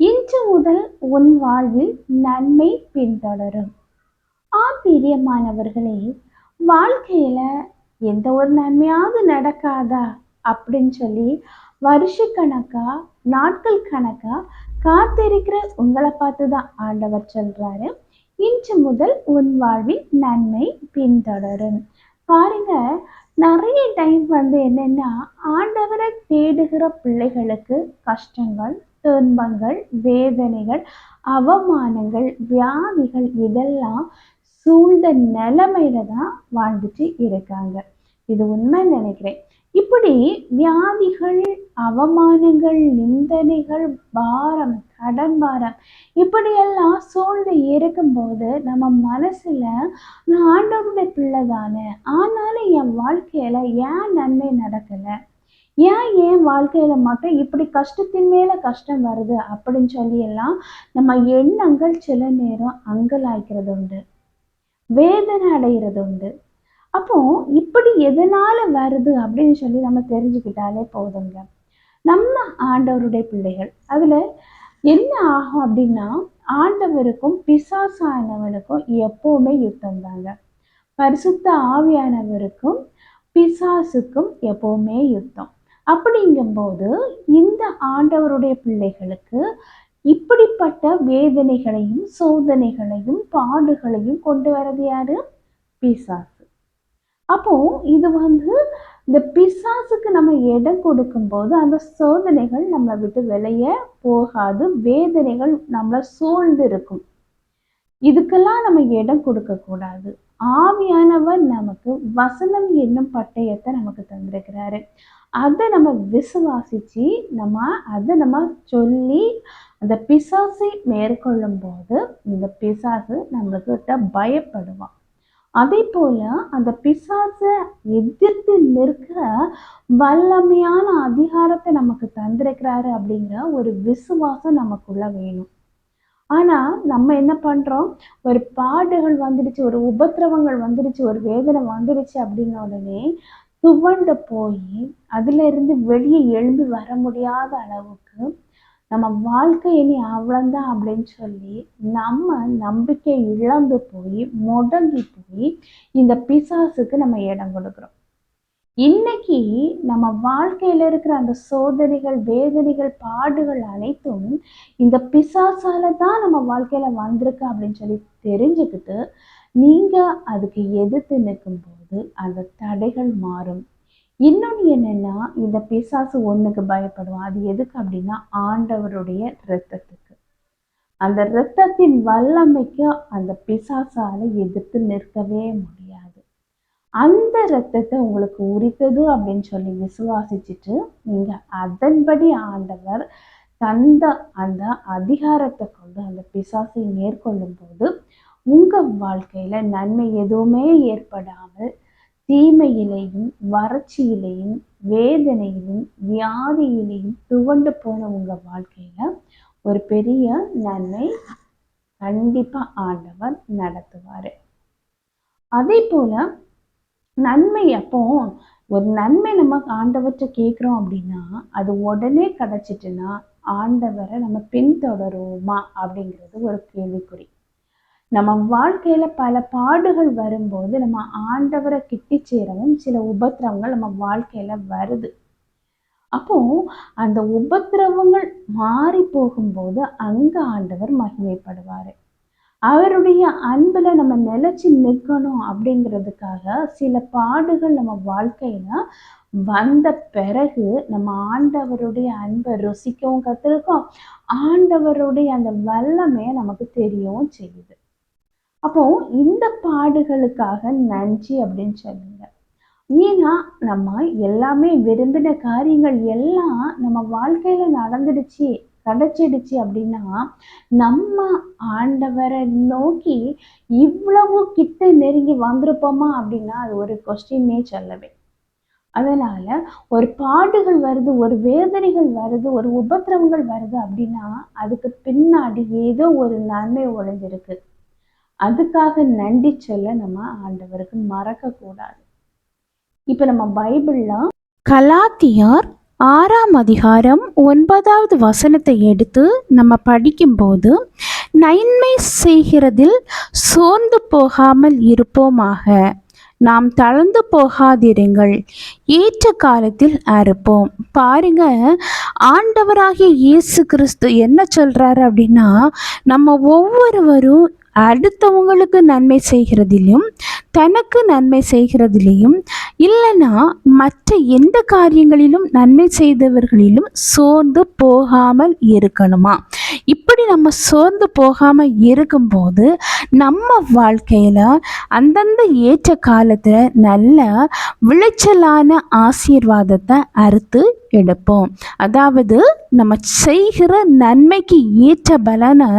இன்று முதல் உன் வாழ்வில் நன்மை பின்தொடரும். ஆம் பிரியமானவர்களே வாழ்க்கையில எந்த ஒரு நன்மையாவது நடக்காதா? அப்படின்னு சொல்லி வருஷ கணக்கா நாட்கள் கணக்கா காத்திருக்கிற உங்களை பார்த்து தான் ஆண்டவர் சொல்றாரு. இன்று முதல் உன் வாழ்வில் நன்மை பின்தொடரும். பாருங்க நிறைய டைம் வந்து என்னன்னா ஆண்டவரை தேடுகிற பிள்ளைகளுக்கு கஷ்டங்கள் துன்பங்கள் வேதனைகள் அவமானங்கள் வியாதிகள் இதெல்லாம் சூழ்ந்த நிலைமையில தான் வாழ்ந்துட்டு இருக்காங்க. இது உண்மை நினைக்கிறேன். இப்படி வியாதிகள் அவமானங்கள் நிந்தனைகள் பாரம் கடன் பாரம் இப்படியெல்லாம் சூழ்ந்து இருக்கும்போது நம்ம மனசுல நான் ஆண்டவருடைய பிள்ளை தானே ஆனாலும் என் வாழ்க்கையில ஏன் நன்மை நடக்கலை? ஏன் என் வாழ்க்கையில மட்டும் இப்படி கஷ்டத்தின் மேல கஷ்டம் வருது அப்படின்னு சொல்லி எல்லாம் நம்ம எண்ணங்கள் சில நேரம் அங்கலாய்க்கிறது உண்டு. வேதனை அடைகிறது உண்டு. அப்போ இப்படி எதனால வருது அப்படின்னு சொல்லி நம்ம தெரிஞ்சுக்கிட்டாலே போதுங்க. நம்ம ஆண்டவருடைய பிள்ளைகள். அதுல என்ன ஆகும் அப்படின்னா ஆண்டவருக்கும் பிசாசானவனுக்கும் எப்பவுமே யுத்தம் தாங்க. பரிசுத்த ஆவியானவருக்கும் பிசாசுக்கும் எப்பவுமே யுத்தம். அப்படிங்கும்போது இந்த ஆண்டவருடைய பிள்ளைகளுக்கு இப்படிப்பட்ட வேதனைகளையும் சோதனைகளையும் பாடுகளையும் கொண்டு வரது யாரு? பிசாசு. அப்போ இது வந்து இந்த பிசாசுக்கு நம்ம இடம் கொடுக்கும்போது அந்த சோதனைகள் நம்மளை விட்டு வெளிய போகாது வேதனைகள் நம்மளை சூழ்ந்து இருக்கும் இதுக்கெல்லாம் நம்ம இடம் கொடுக்க கூடாது ஆவியானவர் நமக்கு வசனம் என்னும் பட்டயத்தை நமக்கு தந்திருக்கிறாரு. அதை நம்ம விசுவாசிச்சு நம்ம அதை நம்ம சொல்லி அந்த பிசாசை மேற்கொள்ளும் போது இந்த பிசாசு நம்மக்கிட்ட பயப்படுவான். அதே போல அந்த பிசாசை எதிர்த்து நிற்க வல்லமையான அதிகாரத்தை நமக்கு தந்திருக்கிறாரு அப்படிங்கிற ஒரு விசுவாசம் நமக்குள்ள வேணும். ஆனா நம்ம என்ன பண்றோம்? ஒரு பாடுகள் வந்துடுச்சு ஒரு உபத்திரவங்கள் வந்துடுச்சு ஒரு வேதனை வந்துடுச்சு அப்படின்ன உடனே துவண்டு போய் அதுல இருந்து வெளியே எழும்பி வர முடியாத அளவுக்கு நம்ம வாழ்க்கை இனி அவ்வளோந்தான் அப்படின்னு சொல்லி நம்ம நம்பிக்கை இழந்து போய் முடங்கி போய் இந்த பிசாசுக்கு நம்ம இடம் கொடுக்குறோம். இன்னைக்கு நம்ம வாழ்க்கையில இருக்கிற அந்த சோதனைகள் வேதனைகள் பாடுகள் அனைத்தும் இந்த பிசாசால தான் நம்ம வாழ்க்கையில வந்திருக்கு அப்படின்னு சொல்லி தெரிஞ்சுக்கிட்டு நீங்க அதுக்கு எதிர்த்து நிற்கும் போது அந்த தடைகள் மாறும். இன்னொன்று என்னன்னா இந்த பிசாசு ஒண்ணுக்கு பயப்படுவான். அது எதுக்கு அப்படின்னா ஆண்டவருடைய இரத்தத்துக்கு. அந்த இரத்தத்தின் வல்லமைக்கு அந்த பிசாசால எதிர்த்து நிற்கவே முடியாது. அந்த இரத்தத்தை உங்களுக்கு உரித்தது அப்படின்னு சொல்லி விசுவாசிச்சுட்டு நீங்கள் அதன்படி ஆண்டவர் தந்த அந்த அதிகாரத்தை கொண்டு அந்த பிசாசை மேற்கொள்ளும் போது உங்கள் வாழ்க்கையில் நன்மை எதுவுமே ஏற்படாமல் தீமையிலையும் வறட்சியிலையும் வேதனையிலும் வியாதியிலையும் துவண்டு போன உங்கள் வாழ்க்கையில் ஒரு பெரிய நன்மை கண்டிப்பாக ஆண்டவர் நடத்துவார். அதே போல நன்மை அப்போ ஒரு நன்மை நம்ம ஆண்டவற்றை கேட்குறோம் அப்படின்னா அது உடனே கிடைச்சிட்டுன்னா ஆண்டவரை நம்ம பின்தொடருவோமா அப்படிங்கிறது ஒரு கேள்விக்குறி. நம்ம வாழ்க்கையில பல பாடுகள் வரும்போது நம்ம ஆண்டவரை கிட்டி சேரவும் சில உபத்திரவங்கள் நம்ம வாழ்க்கையில வருது. அப்போ அந்த உபத்திரவங்கள் மாறி போகும்போது அங்க ஆண்டவர் மகிமைப்படுவாரு. அவருடைய அன்பில் நம்ம நிலச்சி நிற்கணும் அப்படிங்கிறதுக்காக சில பாடுகள் நம்ம வாழ்க்கையில் வந்த பிறகு நம்ம ஆண்டவருடைய அன்பை ருசிக்கவும் கத்துருக்கோம். ஆண்டவருடைய அந்த வல்லமையை நமக்கு தெரியவும் செய்யுது. அப்போ இந்த பாடுகளுக்காக நன்றி அப்படின்னு சொல்லுங்க. ஏன்னா நம்ம எல்லாமே விரும்பின காரியங்கள் எல்லாம் நம்ம வாழ்க்கையில நடந்துடுச்சு. கிடைச்சிடுச்சு அப்படின்னா நம்ம ஆண்டவரை நோக்கி இவ்வளவு கிட்ட நெருங்கி வந்திருப்போமா அப்படின்னா அது ஒரு கொஸ்டின்னே சொல்லவே. அதனால ஒரு பாடுகள் வருது ஒரு வேதனைகள் வருது ஒரு உபத்திரவங்கள் வருது அப்படின்னா அதுக்கு பின்னாடி ஏதோ ஒரு நன்மை ஒளிஞ்சிருக்கு அதுக்காக நன்றி சொல்ல நம்ம ஆண்டவருக்கு மறக்க கூடாது இப்ப நம்ம பைபிள்ல கலாத்தியார் ஆறாம் அதிகாரம் ஒன்பதாவது வசனத்தை எடுத்து நம்ம படிக்கும்போது நன்மை செய்கிறதில் சோர்ந்து போகாமல் இருப்போமாக. நாம் தளர்ந்து போகாதிருங்கள். ஏற்ற காலத்தில் அறுப்போம். பாருங்க ஆண்டவராகிய இயேசு கிறிஸ்து என்ன சொல்றாரு அப்படின்னா நம்ம ஒவ்வொருவரும் அடுத்தவங்களுக்கு நன்மை செய்கிறதிலும் தனக்கு நன்மை செய்கிறதிலையும் இல்லைன்னா மற்ற எந்த காரியங்களிலும் நன்மை செய்தவர்களிலும் சோர்ந்து போகாமல் இருக்கணுமா? இப்படி நம்ம சோர்ந்து போகாமல் இருக்கும்போது நம்ம வாழ்க்கையில் அந்தந்த ஏற்ற காலத்தில் நல்ல விளைச்சலான ஆசீர்வாதத்தை அறுத்து எடுப்போம். அதாவது நம்ம செய்கிற நன்மைக்கு ஏற்ற பலனை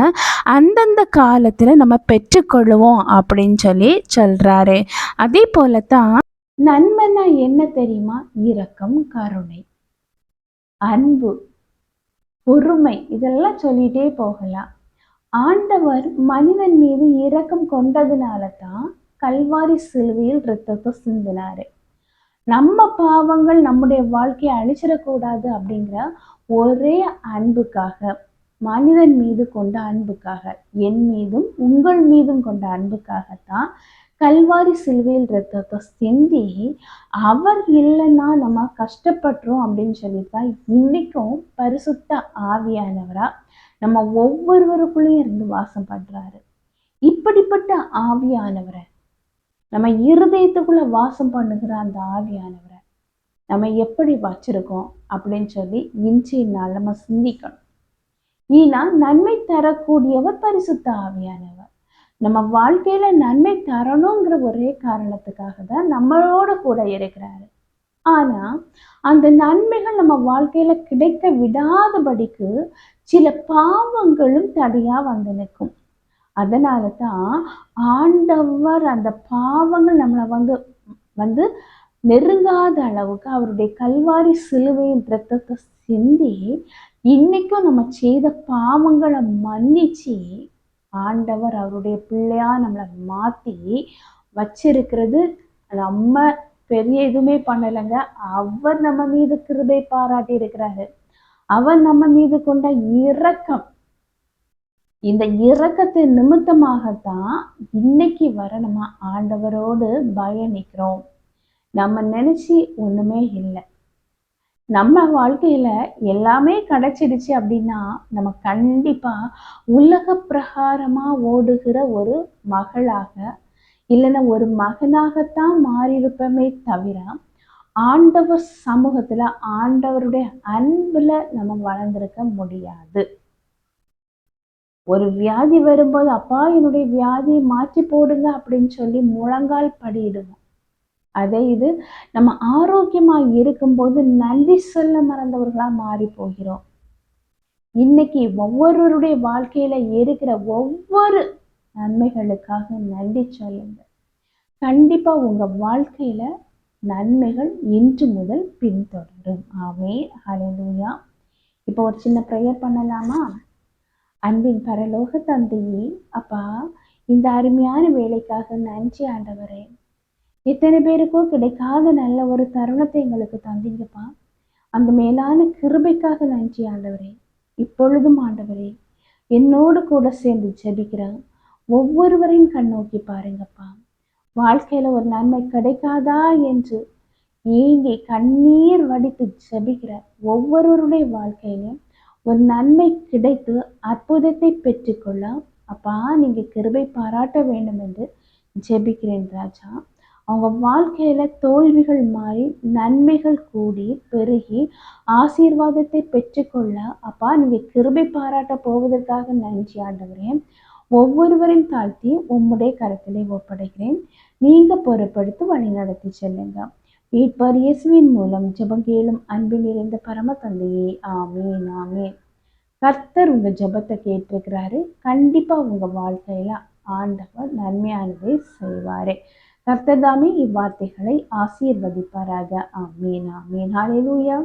அந்தந்த காலத்தில் நம்ம பெற்றுக்கொள்வோம் அப்படின்னு சொல்லி சொல்கிறாரு அதே போல தான் நண்பன்னா என்ன தெரியுமா? இரக்கம் கருணை. அன்பு பொறுமை இதெல்லாம் சொல்லிட்டே போகலாம். ஆண்டவர் மனிதன் மீது இரக்கம் கொண்டதுனால தான் கல்வாரி சிலுவையில் ரத்தத்தை சிந்தினாரு. நம்ம பாவங்கள் நம்முடைய வாழ்க்கையை அழிச்சிடக்கூடாது அப்படிங்கிற ஒரே அன்புக்காக மனிதன் மீது கொண்ட அன்புக்காக என் மீதும் உங்கள் மீதும் கொண்ட அன்புக்காகத்தான் கல்வாரி சிலுவையில் ரத்தத்தை சிந்தி அவர் இல்லைன்னா நம்ம கஷ்டப்படுறோம் அப்படின்னு சொல்லித்தான் இன்னைக்கும் பரிசுத்த ஆவியானவரா நம்ம ஒவ்வொருவருக்குள்ளேயும் இருந்து வாசம் பண்றாரு. இப்படிப்பட்ட ஆவியானவரை நம்ம இருதயத்துக்குள்ள வாசம் பண்ணுகிற அந்த ஆவியானவரை நம்ம எப்படி வச்சிருக்கோம் அப்படின்னு சொல்லி இன்றைய நாள் நம்ம சிந்திக்கணும். ஏன்னா நன்மை தரக்கூடியவர் பரிசுத்த ஆவியானவர். நம்ம வாழ்க்கையில நன்மை தரணுங்கிற ஒரே காரணத்துக்காக தான் நம்மளோட கூட இருக்கிறாரு. ஆனா அந்த நன்மைகள் நம்ம வாழ்க்கையில கிடைக்க விடாதபடிக்கு சில பாவங்களும் தடையா வந்து நிற்கும். அதனால தான் ஆண்டவர் அந்த பாவங்கள் நம்மளை வந்து வந்து நெருங்காத அளவுக்கு அவருடைய கல்வாரி சிலுவையின் ரத்தத்தை சிந்தி இன்னைக்கும் நம்ம செய்த பாவங்களை மன்னிச்சு ஆண்டவர் அவருடைய பிள்ளையா நம்மளை மாத்தி வச்சிருக்கிறது. நம்ம பெரிய எதுவுமே பண்ணலைங்க. அவர் நம்ம மீது கிருபை பாராட்டி இருக்கிறாரு. அவர் நம்ம மீது கொண்ட இரக்கம். இந்த இரக்கத்தை நிமித்தமாகத்தான் இன்னைக்கு வர நம்ம ஆண்டவரோடு பயணிக்கிறோம். நம்ம நினைச்சு ஒண்ணுமே இல்லை. நம்ம வாழ்க்கையில எல்லாமே கிடைச்சிடுச்சு அப்படின்னா நம்ம கண்டிப்பா உலக பிரகாரமா ஓடுகிற ஒரு மகளாக இல்லைன்னா ஒரு மகனாகத்தான் மாறியிருப்போமே தவிர ஆண்டவர் சமூகத்துல ஆண்டவருடைய அன்புல நம்ம வளர்ந்திருக்க முடியாது. ஒரு வியாதி வரும்போது அப்பா என்னுடைய வியாதியை மாற்றி போடுங்க அப்படின்னு சொல்லி முழங்கால் படியிடுவோம். அதே இது நம்ம ஆரோக்கியமா இருக்கும்போது நன்றி சொல்ல மறந்தவர்களா மாறி போகிறோம் இன்னைக்கு ஒவ்வொருவருடைய வாழ்க்கையில இருக்கிற ஒவ்வொரு நன்மைகளுக்காக நன்றி சொல்லுங்க. கண்டிப்பா உங்க வாழ்க்கையில நன்மைகள் இன்று முதல் பின்தொடரும். ஆமே ஹalleluya. இப்போ ஒரு சின்ன ப்ரேயர் பண்ணலாமா? அன்பின் பரலோக தந்தையே அப்பா இந்த அருமையான வேலைக்காக நன்றி ஆண்டவரே. எத்தனை பேருக்கோ கிடைக்காத நல்ல ஒரு தருணத்தை எங்களுக்கு தந்தீங்கப்பா. அந்த மேலான கிருபைக்காக நன்றி ஆண்டவரே. இப்பொழுதும் ஆண்டவரே என்னோடு கூட சேர்ந்து ஜெபிக்கிறேன் ஒவ்வொருவரையும் கண்ணோக்கி பாருங்கப்பா. வாழ்க்கையில ஒரு நன்மை கிடைக்காதா என்று ஏங்கி கண்ணீர் வடித்து ஜெபிக்கிற ஒவ்வொருவருடைய வாழ்க்கையிலும் ஒரு நன்மை கிடைத்து அற்புதத்தை பெற்றுக்கொள்ள அப்பா நீங்க கிருபை பாராட்ட வேண்டும் என்று ஜெபிக்கிறேன் ராஜா. அவங்க வாழ்க்கையில தோல்விகள் மாறி நன்மைகள் கூடி பெருகி ஆசீர்வாதத்தை பெற்றுக்கொள்ள அப்பா நீங்க கிருபை பாராட்ட போவதற்காக நன்றி ஆண்டுகிறேன் ஒவ்வொருவரையும் தாழ்த்தி உம்முடைய கருத்திலே ஒப்படைக்கிறேன். நீங்க பொறுப்படுத்தி வழி நடத்தி செல்லுங்க. மீட்பர் இயேசுவின் மூலம் ஜெபம் கேளும் அன்பில் நிறைந்த பரம தந்தையே. ஆமேன் ஆமேன். கர்த்தர் உங்க ஜெபத்தை கேட்டிருக்கிறாரு. கண்டிப்பா உங்க வாழ்க்கையில ஆண்டவர் நன்மையானதை செய்வாரு. கர்த்தர் தாமே இவ்வார்த்தைகளை ஆசீர்வதிப்பாராக. ஆமீன் ஆமீன். ஹalleluya.